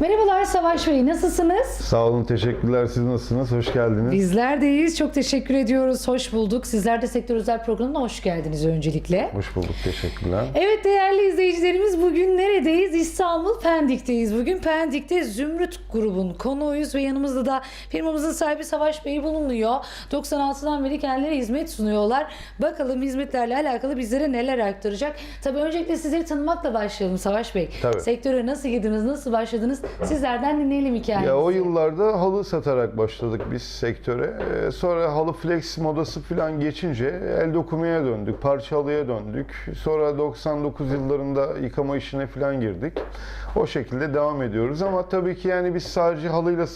Merhabalar Savaş Bey, nasılsınız? Sağ olun, teşekkürler. Siz nasılsınız? Hoş geldiniz. Bizler de iyiyiz. Çok teşekkür ediyoruz. Hoş bulduk. Sizler de Sektör Özel programına hoş geldiniz öncelikle. Hoş bulduk, teşekkürler. Evet değerli izleyicilerimiz bugün neredeyiz? İstanbul Pendik'teyiz. Bugün Pendik'te Zümrüt grubun konuğuyuz ve yanımızda da firmamızın sahibi Savaş Bey bulunuyor. 96'dan beri kendileri hizmet sunuyorlar. Bakalım hizmetlerle alakalı bizlere neler aktaracak. Tabii öncelikle sizleri tanımakla başlayalım Savaş Bey. Tabii. Sektöre nasıl girdiniz, nasıl başladınız? Sizlerden dinleyelim hikayenizi. Ya o yıllarda halı satarak başladık biz sektöre. Ee, Sonra halı flex modası falan geçince el dokumaya döndük, parça halıya döndük. Sonra 99 yıllarında yıkama işine falan girdik. O şekilde devam ediyoruz ama tabii ki yani biz sadece halıyla